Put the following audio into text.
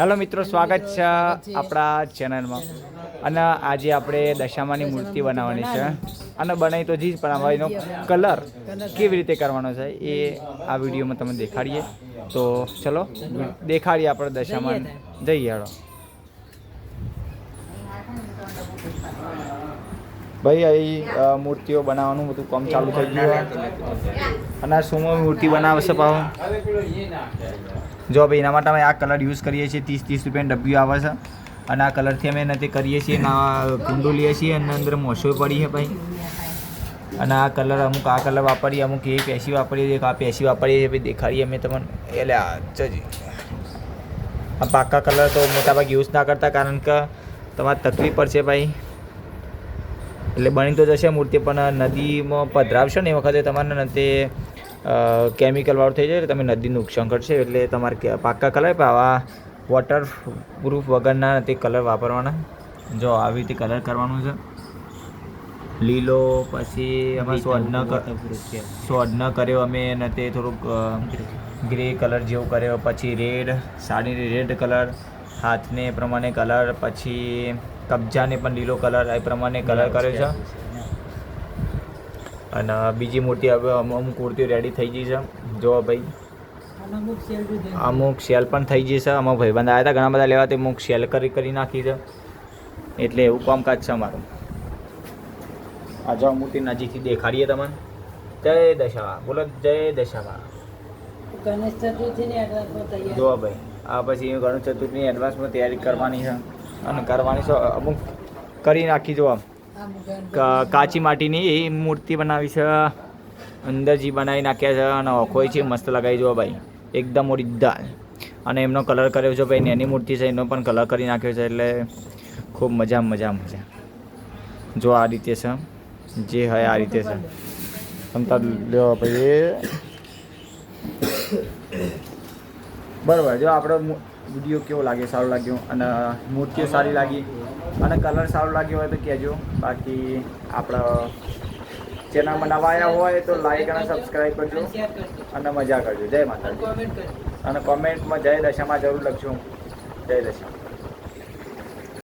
Hello મિત્રો, સ્વાગત છે આપણા ચેનલમાં. અને આજે આપણે દશામાની મૂર્તિ બનાવવાની છે. અને બનાવી તો જી પણ એનો કલર કેવી રીતે કરવાનો છે એ આ વિડીયોમાં તમે દેખાડીએ. તો ચલો, દેખાડીએ આપણે દશામાન. જઈએ હળો ભાઈ અહીં મૂર્તિઓ બનાવવાનું બધું કામ ચાલુ થઈ ગયું અને સુમો મૂર્તિ બનાવશે પાછું જો ભાઈ, એના માટે અમે આ કલર યુઝ કરીએ છીએ, ત્રીસ ત્રીસ રૂપિયાની ડબ્બી આવે છે. અને આ કલરથી અમે નથી કરીએ છીએ અને આ કુંડો લઈએ છીએ અને અંદર મોસો પડી છે ભાઈ. અને આ કલર અમુક, આ કલર વાપરીએ, અમુક એ પેસી વાપરીએ છીએ આ પેશી વાપરીએ છીએ ભાઈ દેખાડીએ અમે તમને. એટલે આ જજી આ પાકા કલર તો મોટાભાગે યુઝ ના કરતા, કારણ કે તમારે તકલીફ પડશે ભાઈ. એટલે બની તો જશે મૂર્તિ, પણ નદીમાં પધરાવશો ને એ વખતે તમારે તે કેમિકલ વાળું થઈ જાય એટલે તમે નદી નુકસાન કરશે એટલે તમારે પાક્કા કલર પણ આવા વોટર પ્રૂફ વગરના તે કલર વાપરવાના. જો આવી રીતે કલર કરવાનું છે. લીલો પછી અમે સ્વર્ણ સ્વર્ણ કર્યો અમે અને તે થોડુંક ગ્રે. કલર જેવું કર્યો. પછી રેડ સાડીને રેડ કલર હાથને એ પ્રમાણે કલર પછી કબજાને પણ લીલો કલર એ પ્રમાણે કલર કર્યો છે. અને બીજી મૂર્તિ હવે અમુક અમુક મૂર્તિઓ રેડી થઈ ગઈ છે. જો ભાઈ. અમુક સેલ પણ થઈ ગઈ છે. અમુક ભાઈબંધ આવ્યા હતા ઘણા બધા લેવા તે અમુક સેલ કરી કરી નાખી છે. એટલે એવું કામકાજ છે અમારું. આ જો મૂર્તિ નજીકથી દેખાડીએ તમને. જય દશાવા બોલો જય દશાવા ગણેશ ચતુર્થીની એડવાન્સમાં તૈયાર. જો ભાઈ. આ પછી ગણેશ ચતુર્થીની એડવાન્સમાં તૈયારી કરવાની છે. અને કરવાની છે અમુક. કરી નાખી જો આમ. કાચી માટીની એ મૂર્તિ બનાવી છે. અંદરજી બનાવી નાખ્યા છે અને ઓખોય છે, મસ્ત લગાવી જુઓ ભાઈ. એકદમ ઓરિજિનલ. અને એમનો કલર કર્યો છે ભાઈ એની મૂર્તિ છે, એનો પણ કલર કરી નાખ્યો છે, એટલે ખૂબ મજા મજા મજા. જો આ રીતે છે, જે હોય આ રીતે છે. સમતા લેવા ભાઈ. બરાબર, જો આપણો વીડિયો કેવો લાગે, સારો લાગ્યો? અને મૂર્તિઓ સારી લાગી? અને કલર સારો લાગ્યો હોય તો કહેજો. બાકી આપણા ચેનલમાં નવા આવ્યા હોય તો લાઈક અને સબસ્ક્રાઈબ કરજો અને મજા કરજો. જય માતાજી. અને કોમેન્ટમાં જય દશામાં જરૂર લખજો. જય દશા.